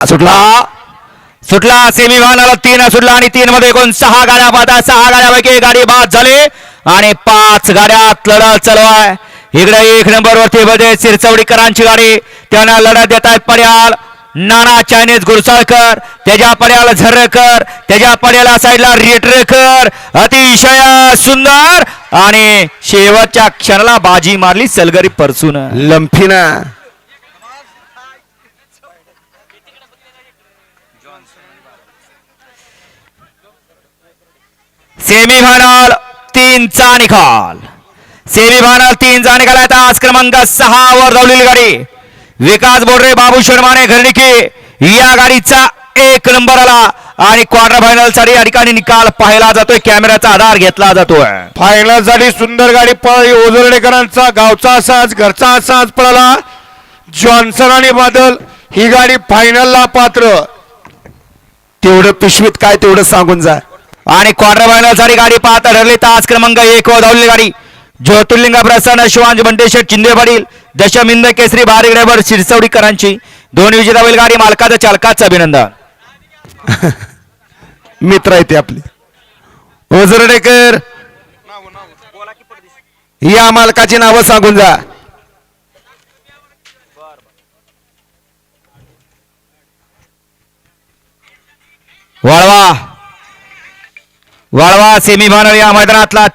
सुटला. सुटला semi final तीन सुटला आणि तीन मध्ये एकूण सहा गाड्या बाद सहा गाड्यापैकी गाडी बाद झाली आणि पाच गाड्यात लढत चालू आहे. इकडे एक नंबर वरती बजे सिरचवडीकरांची गाडी. त्यांना लढत देत आहेत पर्याल नाना चायनीज गुरसाळकर त्याच्या पर्याला झर्रकर त्याच्या पर्याला साईडला रेटरेकर. अतिशय सुंदर आणि शेवटच्या क्षणाला बाजी मारली सलगरी परसून. लंफीना. सेमीफायनल तीनचा निकाल. सेमीफायनल तीनचा निकाल आहे. आज क्रमांक सहा वर धावलेली गाडी. विकास बोर्डे बाबू शर्माने घरणिके या गाडीचा एक नंबर आला आणि क्वार्टर फायनलसाठी या ठिकाणी निकाल पाहिला जातोय. कॅमेऱ्याचा आधार घेतला जातोय. फायनलसाठी सुंदर गाडी पळाली. ओझरडेकरांचा गावचा असाच घरचा असाच पळाला. जॉन्सन आणि बादल ही गाडी फायनलला पात्र. तेवढं पिशवीत काय तेवढं सांगून जा. आणि क्वार्टर फायनल गाडी पाहत ठरली तास क्रमांक एक वर धावलेली गाडी. ज्योतिर्लिंग प्रसन्न शिवांज बंडेश्वर चिंदे पाटील दशमिंद केसरी भारी ड्रायव्हर शिरसवडीकरांची. दोन विजेता बैल गाडी मालकाचं चालकाचं अभिनंदन. मित्र आहेत ते आपले. ओझरडेकर. या मालकाची नावं सांगून जा. वाळवा. वाळवा सेमीफायनल या मैदानातला